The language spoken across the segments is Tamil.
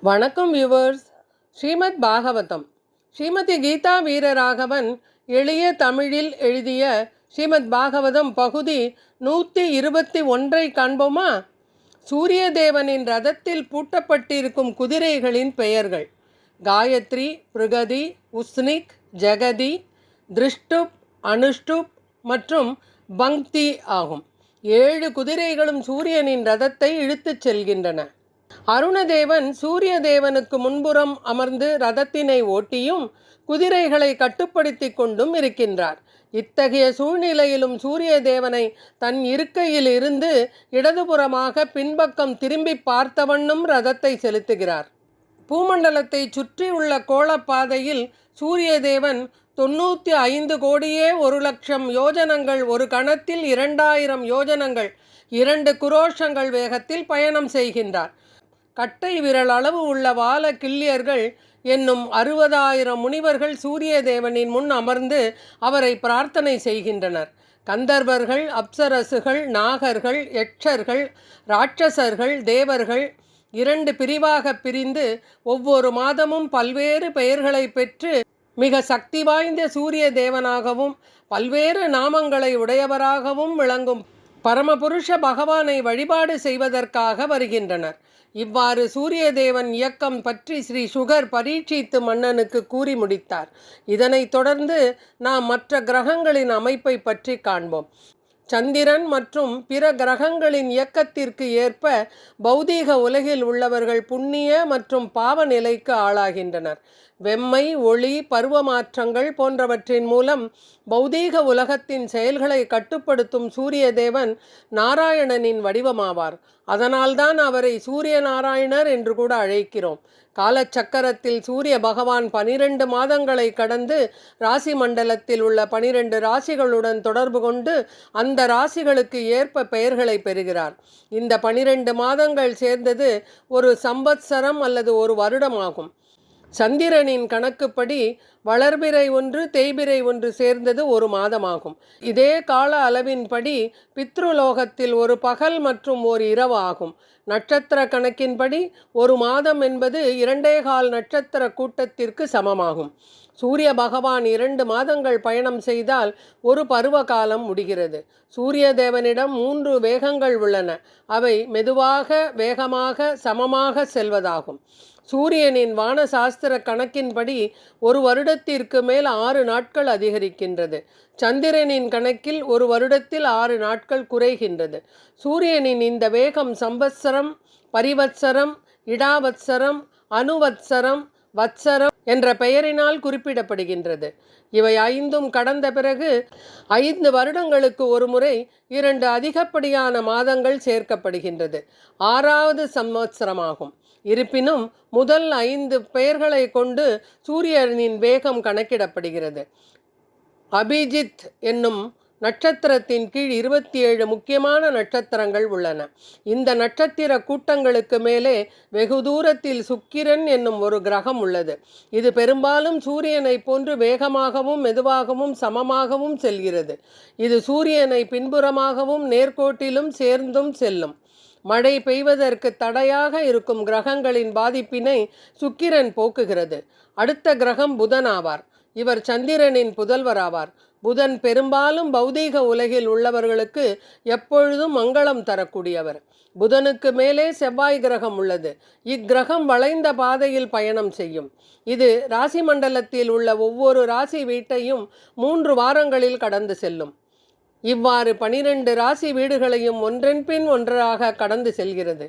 வணக்கம் வியூவர்ஸ் ஸ்ரீமத் பாகவதம். ஸ்ரீமதி கீதா வீரராகவன் எளிய தமிழில் எழுதிய ஸ்ரீமத் பாகவதம் பகுதி நூற்றி இருபத்தி ஒன்றை காண்போமா? சூரிய தேவனின் ரதத்தில் பூட்டப்பட்டிருக்கும் குதிரைகளின் பெயர்கள் காயத்ரி பிருகதி உஸ்னிக் ஜெகதி திருஷ்டுப் அனுஷ்டுப் மற்றும் பங்க்தி ஆகும். ஏழு குதிரைகளும் சூரியனின் ரதத்தை இழுத்துச் செல்கின்றன. அருணதேவன் சூரிய தேவனுக்கு முன்புறம் அமர்ந்து ரதத்தினை ஓட்டியும் குதிரைகளை கட்டுப்படுத்தி கொண்டும் இருக்கின்றார். இத்தகைய சூழ்நிலையிலும் சூரிய தேவனை தன் இருக்கையில் இருந்து இடதுபுறமாக பின்பக்கம் திரும்பி பார்த்தவண்ணும் ரதத்தை செலுத்துகிறார். பூமண்டலத்தை சுற்றியுள்ள கோளப்பாதையில் சூரிய தேவன் தொண்ணூற்றி ஐந்து கோடியே ஒரு லட்சம் யோஜனங்கள் ஒரு கணத்தில் இரண்டாயிரம் யோஜனங்கள் இரண்டு குரோஷங்கள் வேகத்தில் பயணம் செய்கின்றார். கட்டை விரல் அளவு உள்ள வால கிள்ளியர்கள் என்னும் அறுபதாயிரம் முனிவர்கள் சூரிய தேவனின் முன் அமர்ந்து அவரை பிரார்த்தனை செய்கின்றனர். கந்தர்வர்கள் அப்சரசுகள் நாகர்கள் யட்சர்கள் ராட்சசர்கள் தேவர்கள் இரண்டு பிரிவாக பிரிந்து ஒவ்வொரு மாதமும் பல்வேறு பெயர்களை பெற்று மிக சக்தி வாய்ந்த சூரிய தேவனாகவும் பல்வேறு நாமங்களை உடையவராகவும் விளங்கும் பரமபுருஷ பகவானை வழிபாடு செய்வதற்காக வருகின்றனர். இவ்வாறு சூரியதேவன் இயக்கம் பற்றி ஸ்ரீ சுகர் பரீட்சித்து மன்னனுக்கு கூறி முடித்தார். இதனைத் தொடர்ந்து நாம் மற்ற கிரகங்களின் அமைப்பை பற்றி காண்போம். சந்திரன் மற்றும் பிற கிரகங்களின் இயக்கத்திற்கு ஏற்ப பௌதீக உலகில் உள்ளவர்கள் புண்ணிய மற்றும் பாவ நிலைக்கு ஆளாகின்றனர். வெம்மை ஒளி பருவமாற்றங்கள் போன்றவற்றின் மூலம் பௌதீக உலகத்தின் செயல்களை கட்டுப்படுத்தும் சூரிய தேவன் நாராயணனின் வடிவமாவார். அதனால்தான் அவரை சூரிய நாராயணர் என்று கூட அழைக்கிறோம். காலச்சக்கரத்தில் சூரிய பகவான் பனிரெண்டு மாதங்களை கடந்து ராசி மண்டலத்தில் உள்ள பனிரெண்டு ராசிகளுடன் தொடர்பு கொண்டு அந்த ராசிகளுக்கு ஏற்ப பெயர்களை பெறுகிறார். இந்த பனிரெண்டு மாதங்கள் சேர்ந்தது ஒரு சம்பத்சரம் அல்லது ஒரு வருடமாகும் சந்திரனின் கணக்குப்படி வளர்பிறை ஒன்று தேய்பிறை ஒன்று சேர்ந்தது ஒரு மாதமாகும். இதே கால அளவின்படி பித்ருலோகத்தில் ஒரு பகல் மற்றும் ஒரு இரவு ஆகும். நட்சத்திர கணக்கின்படி ஒரு மாதம் என்பது இரண்டே கால் நட்சத்திர கூட்டத்திற்கு சமமாகும். சூரிய பகவான் இரண்டு மாதங்கள் பயணம் செய்தால் ஒரு பருவ காலம் முடிகிறது. சூரிய தேவனிடம் மூன்று வேகங்கள் உள்ளன. அவை மெதுவாக வேகமாக சமமாக செல்வதாகும். சூரியனின் வானசாஸ்திர கணக்கின்படி ஒரு வருடத்திற்கு மேல் ஆறு நாட்கள் அதிகரிக்கின்றது. சந்திரனின் கணக்கில் ஒரு வருடத்தில் ஆறு நாட்கள் குறைகின்றது. சூரியனின் இந்த வேகம் சம்பத்சரம் பரிவத்சரம் இடாவத்சரம் அணுவத்சரம் வத்சரம் என்ற பெயரினால் குறிப்பிடப்படுகின்றது. இவை ஐந்தும் கடந்த பிறகு ஐந்து வருடங்களுக்கு ஒரு முறை இரண்டு அதிகப்படியான மாதங்கள் சேர்க்கப்படுகின்றது. ஆறாவது சம்வத்சரமாகும். இருப்பினும் முதல் ஐந்து பெயர்களை கொண்டு சூரியனின் வேகம் கணக்கிடப்படுகிறது. அபிஜித் என்னும் நட்சத்திரத்தின் கீழ் இருபத்தி ஏழு முக்கியமான நட்சத்திரங்கள் உள்ளன. இந்த நட்சத்திர கூட்டங்களுக்கு மேலே வெகு தூரத்தில் சுக்கிரன் என்னும் ஒரு கிரகம் உள்ளது. இது பெரும்பாலும் சூரியனை போன்று வேகமாகவும் மெதுவாகவும் சமமாகவும் செல்கிறது. இது சூரியனை பின்புறமாகவும் நேர்கோட்டிலும் சேர்ந்தும் செல்லும். மழை பெய்வதற்கு தடையாக இருக்கும் கிரகங்களின் பாதிப்பினை சுக்கிரன் போக்குகிறது. அடுத்த கிரகம் புதன் ஆவார். இவர் சந்திரனின் புதல்வர் ஆவார். புதன் பெரும்பாலும் பௌதீக உலகில் உள்ளவர்களுக்கு எப்பொழுதும் மங்களம் தரக்கூடியவர். புதனுக்கு மேலே செவ்வாய் கிரகம் உள்ளது. இக்கிரகம் வளைந்த பாதையில் பயணம் செய்யும். இது ராசி மண்டலத்தில் உள்ள ஒவ்வொரு ராசி வீட்டையும் மூன்று வாரங்களில் கடந்து செல்லும். இவ்வாறு பனிரெண்டு ராசி வீடுகளையும் ஒன்றன் பின் ஒன்றாக கடந்து செல்கிறது.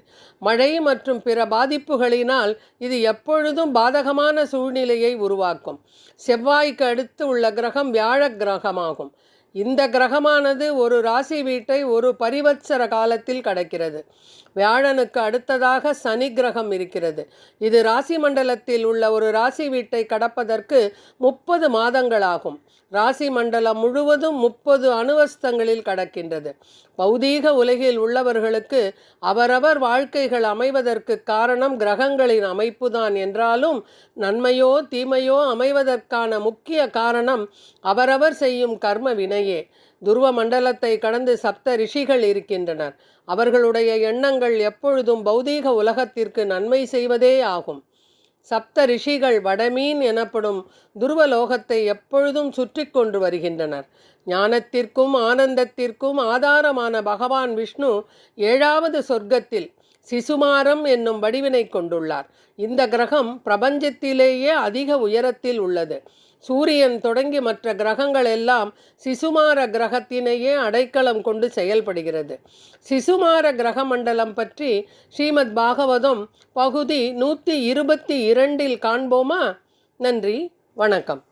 மழை மற்றும் பிற பாதிப்புகளினால் இது எப்பொழுதும் பாதகமான சூழ்நிலையை உருவாக்கும். செவ்வாய்க்கு அடுத்து உள்ள கிரகம் வியாழ கிரகமாகும். இந்த கிரகமானது ஒரு ராசி வீட்டை ஒரு பரிவத்சர காலத்தில் கடக்கிறது. வியாழனுக்கு அடுத்ததாக சனி கிரகம் இருக்கிறது. இது ராசி மண்டலத்தில் உள்ள ஒரு ராசி வீட்டை கடப்பதற்கு முப்பது மாதங்களாகும். ராசி மண்டலம் முழுவதும் முப்பது அணுவஸ்தங்களில் கடக்கின்றது. பௌதீக உலகில் உள்ளவர்களுக்கு அவரவர் வாழ்க்கைகள் அமைவதற்கு காரணம் கிரகங்களின் அமைப்புதான் என்றாலும் நன்மையோ தீமையோ அமைவதற்கான முக்கிய காரணம் அவரவர் செய்யும் கர்ம வினை உண்மையே துருவ மண்டலத்தை கடந்து சப்த ரிஷிகள் இருக்கின்றனர். அவர்களுடைய எண்ணங்கள் எப்பொழுதும் பௌதீக உலகத்திற்கு நன்மை செய்வதே ஆகும். சப்த ரிஷிகள் வடமீன் எனப்படும் துருவலோகத்தை எப்பொழுதும் சுற்றி கொண்டு வருகின்றனர். ஞானத்திற்கும் ஆனந்தத்திற்கும் ஆதாரமான பகவான் விஷ்ணு ஏழாவது சொர்க்கத்தில் சிசுமாரம் என்னும் வடிவினை கொண்டுள்ளார். இந்த கிரகம் பிரபஞ்சத்திலேயே அதிக உயரத்தில் உள்ளது. சூரியன் தொடங்கி மற்ற கிரகங்கள் எல்லாம் சிசுமார கிரகத்தினையே அடைக்கலம் கொண்டு செயல்படுகிறது. சிசுமார கிரக மண்டலம் பற்றி ஸ்ரீமத் பாகவதம் பகுதி நூற்றி இருபத்தி இரண்டில் காண்போமா? நன்றி வணக்கம்.